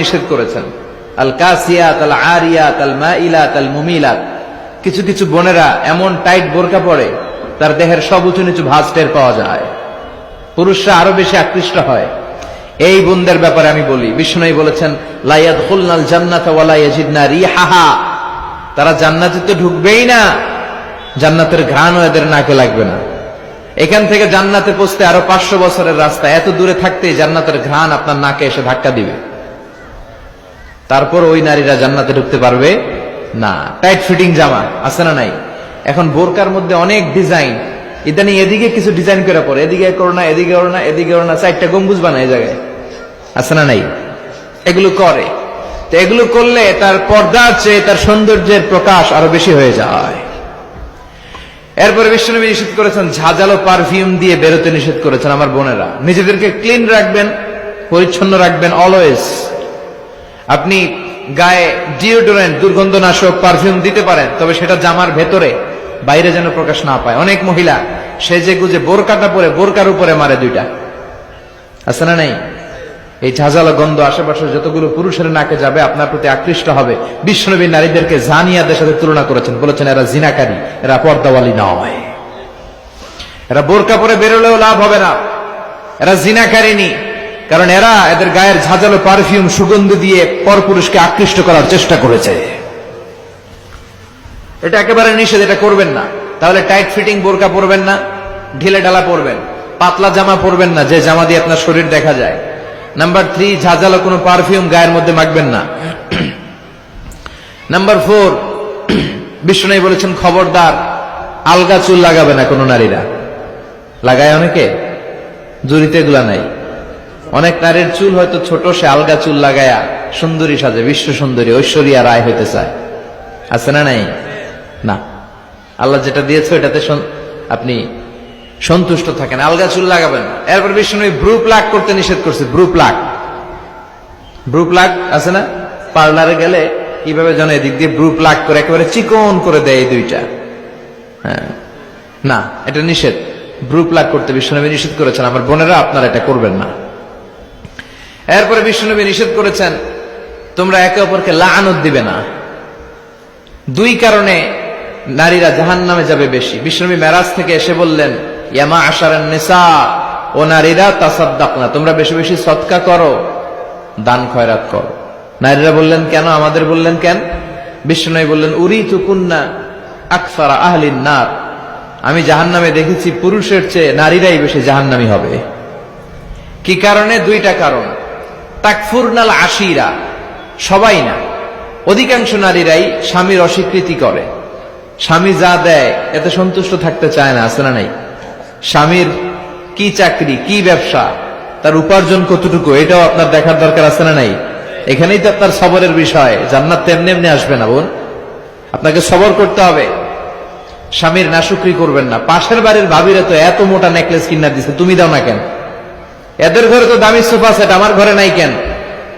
নিষেধ করেছেন। আল কাসিয়াত, আল আরিয়াত, আল মাইলাত, আল মুমিলাত। কিছু কিছু বোনেরা এমন টাইট বোরকা পরে তার দেহের সব উঁচু নিচু ভাঁজ টের পাওয়া যায়। পুরুষরা আরও বেশি আকৃষ্ট হয়। এই বোনদের ব্যাপারে আমি বলি বিষ্ণু বলেছেন লাইয়াদ খুলনাল জান্নাত ওয়ালা ইয়াজিদনা রিহাহা। তারা জান্নাতে তো ঢুকবেই না, জান্নাতের ঘ্রাণও এদের নাকে লাগবে না। এখান থেকে জান্নাতে পৌঁছতে আরও পাঁচশো বছরের রাস্তা, এত দূরে থাকতেই জান্নাতের ঘ্রাণ আপনার নাকে এসে ধাক্কা দিবে। তারপর ওই নারীরা জান্নাতে ঢুকতে পারবে না। টাইট ফিটিং জামা, আছে না নাই? এখন বোরকার মধ্যে অনেক ডিজাইন ইদানি এদিকে কিছু ডিজাইন করে পরে এদিকে করো না, এদিকে করো না, এদিকে করো না, চারটা গম্বুজ বানায় জায়গায়। আছে না নাই? এগুলো করে। তো এগুলো করলে তার পর্দার চেয়ে তার সৌন্দর্যের প্রকাশ আরও বেশি হয়ে যায়। এরপরে বিশ্বনবী নিষেধ করেছেন, ঝাঁঝালো পারফিউম দিয়ে বেরোতে নিষেধ করেছেন আমার বোনেরা। নিজেদেরকে ক্লিন রাখবেন, পরিচ্ছন্ন রাখবেন অলওয়েজ আপনি গায়ে ডিওডোরেন্ট দুর্গন্ধনাশক পারফিউম দিতে পারেন, তবে সেটা জামার ভেতরে, বাইরে যেন প্রকাশ না পায়। অনেক মহিলা সেজে গুজে বোরকাটা পরে, বোরকার উপরে মারে দুইটা। আছে না নাই? এই ঝাঁঝালো গন্ধ আশেপাশে যতগুলো পুরুষের নাকে যাবে, আপনার প্রতি আকৃষ্ট হবে। বিশ্বনবী নারীদেরকে জানিয়াদের সাথে তুলনা করেছেন। বলেছেন, এরা জিনাকারী, এরা পর্দাওয়ালি নয়। এরা বোরকা পরে বেরোলেও লাভ হবে না। এরা জিনাকারিনী কারণ এরা এদের গায়ের ঝাঁঝালো পারফিউম সুগন্ধ দিয়ে পরপুরুষকে আকৃষ্ট করার চেষ্টা করেছে। এটা একেবারে নিষেধ, এটা করবেন না। তাহলে টাইট ফিটিং বোরকা পরবেন না, ঢিলে ঢালা পরবেন, পাতলা জামা পরবেন না, যে জামা দিয়ে আপনার শরীর দেখা যায়। নাম্বার থ্রি ঝাঁঝালো কোনো পারফিউম গায়ের মধ্যে মাখবেন না। নাম্বার ফোর বিষ্ণু বলেছেন, খবরদার, আলগা চুল লাগাবে না কোনো নারীরা। লাগায় অনেকে জুরিতে এগুলা নাই। অনেক নারীর চুল হয়তো ছোট, সে আলগা চুল লাগায়া সুন্দরী সাজে, বিশ্ব সুন্দরী, ঐশ্বরিয়া রায় হইতে চায় আছে না নাই? না। আল্লাহ যেটা দিয়েছে এটাতে আপনি সন্তুষ্ট থাকেন। আলগা চুল লাগাবেন। এরপর বিষ্ণু ব্রু প্লাক করতে নিষেধ করছে ব্রু প্লাক ব্রু প্লাক আছে না? পার্লারে গেলে কীভাবে যেন এদিক দিয়ে ব্রু প্লাক করে, একেবারে চিকন করে দেয় এই দুইটা। হ্যাঁ। না, এটা নিষেধ। ব্রু প্লাক করতে বিষ্ণুনবী নিষেধ করেছেন। আমার বোনেরা আপনারা এটা করবেন না। এরপরে বিষ্ণুনবী নিষেধ করেছেন, তোমরা একে অপরকে লাআনত দিবে না। দুই কারণে নারীরা জাহান নামে যাবে বেশি। বিষ্ণুনবী মেরাজ থেকে এসে বললেন ইয়ামা আশারান নেশা ও নারীরা তাসাদ্দাক না তোমরা বেশি বেশি সৎকা করো, দান খয়রাত করো। নারীরা বললেন, কেন? আমাদের বললেন, কেন? বিষ্ণুনবী বললেন উরি তুকুন্না আকসারা আহলিন নার। আমি জাহান্নামে দেখেছি পুরুষের চেয়ে নারীরাই বেশি জাহান্নামী হবে। কি কারণে? দুইটা কারণ। তাকফুরনাল আশিরা, সবাই না। অধিকাংশ নারীরাই স্বামীর অস্বীকৃতি করে। স্বামী যা দেয়, এতে সন্তুষ্ট থাকতে চায় না, আছে না নাই? স্বামীর কি চাকরি, কি ব্যবসা, তার উপার্জন কতটুকু, এটাও আপনার দেখার দরকার আছে না নাই? এখানেই তো আপনার সবরের বিষয়, জান্নাত তেমনি এমনি আসবে না, বোন। আপনাকে সবর করতে হবে। স্বামীর নাশুকরি করবেন না। পাশের বাড়ির ভাবিরা তো এত মোটা নেকলেস কিনা দিছে, তুমি দাও না কেন? এদের ঘরে তো দামি সোফা সেট, আমার ঘরে নাই কেন?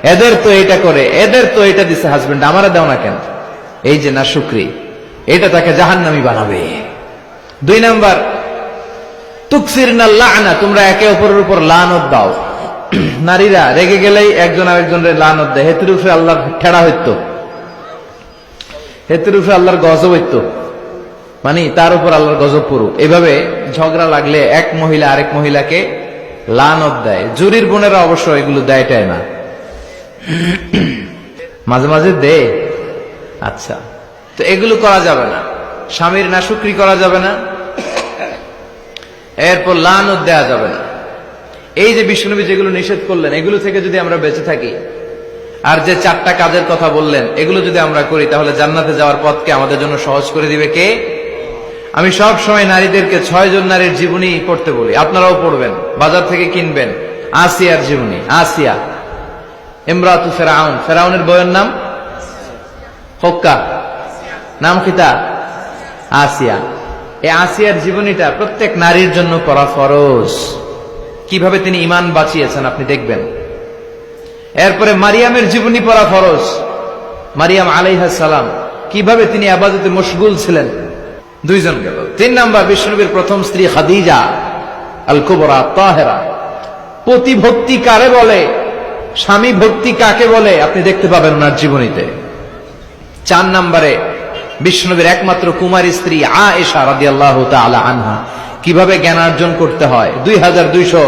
এদের তো এটা করে, এদের তো এটা দিছে হাজবেন্ড আমারে দাও না কেন? এই যে নাশুকরি এটা তাকে জাহান্নামি বানাবে। দুই নাম্বার তুকসির না লানা, তোমরা একে অপরের উপর লানত দাও। নারীরা, রেগে গেলেই একজন আরেকজনের লানত দেয়। হেতুর উপরে আল্লাহর ঠেড়া হইতো। হেতুর উপরে আল্লাহর গজব হইতো। মানে তার উপর আল্লাহর গজব পড়ুক। এভাবে ঝগড়া লাগলে এক মহিলা আরেক মহিলাকে লানত দেয়। জুরির বোনেরা অবশ্য এগুলো দেয়টাই না। মাঝে মাঝে দে আচ্ছা। তো এগুলো করা যাবে না। স্বামীর নাশুকরি করা যাবে না। এরপর লানত দেয়া যাবে না। এই যে বিষ্ণুনবী যেগুলো নিষেধ করলেন, এগুলো থেকে যদি আমরা বেঁচে থাকি, আর যে চারটা কাজের কথা বললেন, এগুলো যদি আমরা করি, তাহলে জান্নাতে যাওয়ার পথকে আমাদের জন্য সহজ করে দিবে কে? আমি সব সময় নারীদেরকে ছয় জন নারীর জীবনী পড়তে বলি। আপনারাও পড়বেন। বাজার থেকে কিনবেন। আসিয়ার জীবনী, আসিয়া। ইমরাতু ফেরাউন। ফেরাউনের বইয়ের নাম? হক্কা। নাম খিতা আসিয়া। এই আসিয়ার জীবনীটা প্রত্যেক নারীর জন্য করা ফরজ। কীভাবে তিনি ইমান বাঁচিয়েছেন আপনি দেখবেন। এরপরে মারিয়ামের জীবনী পড়া ফরজ। মারিয়াম আলাইহা সালাম, কীভাবে তিনি আবাদতে মশগুল ছিলেন? দুইজন গেল তিন নাম্বার বিষ্ণুনবীর প্রথম স্ত্রী খাদিজা। আল কুবরা তাহেরা। প্রতিভক্তি কারে বলে, স্বামী ভক্তি কাকে বলে, আপনি দেখতে পাবেন ওনার জীবনীতে। চার নম্বরে বিষ্ণুনবীর একমাত্র কুমারী স্ত্রী আ এশা রাদি আল্লাহ আনহা। কীভাবে জ্ঞানার্জন করতে হয়? দুই হাজার দুইশো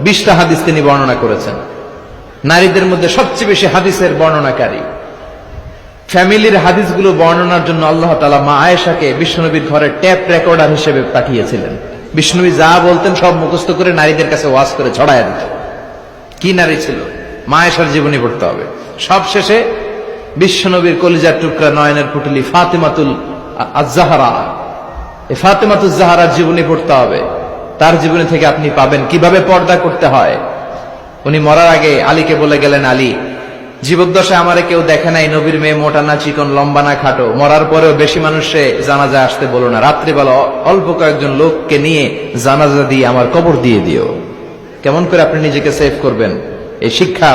বিশটা হাদিস তিনি বর্ণনা করেছেন। নারীদের মধ্যে সবচেয়ে বেশি হাদিসের বর্ণনাকারী। ফ্যামিলির হাদিসগুলো বর্ণনার জন্য আল্লাহ তালা মা আয়েশাকে বিষ্ণুনবীর ঘরে ট্যাপ রেকর্ডার হিসেবে পাঠিয়েছিলেন। বিষ্ণুবী যা বলতেন সব মুখস্থ করে নারীদের কাছে ওয়াজ করে ছড়াইয়া দিত। কি নারী ছিল? মা আয়েশার জীবনী পড়তে হবে। সব শেষে বিশ্বনবীর কলিজার টুকরা নয়নের পুটুলি ফাতেমাতুল আ- আজ-জাহরা। এই ফাতেমাতুল জাহারার জীবনী পড়তে হবে। তার জীবনী থেকে আপনি পাবেন কীভাবে পর্দা করতে হয়। উনি মরার আগে আলীকে বলে গেলেন, আলী জীবদ্দশায় আমারে কেউ দেখে নাই, নবীর মেয়ে মোটা না, চিকন, লম্বা না, খাটো। মরার পরেও বেশি মানুষে জানাজা আসতে বলো না। রাত্রিবেলা অল্প কয়েকজন লোককে নিয়ে জানাজা দিয়ে আমার কবর দিয়ে দিও। কেমন করে আপনি নিজেকে সেভ করবেন? এই শিক্ষা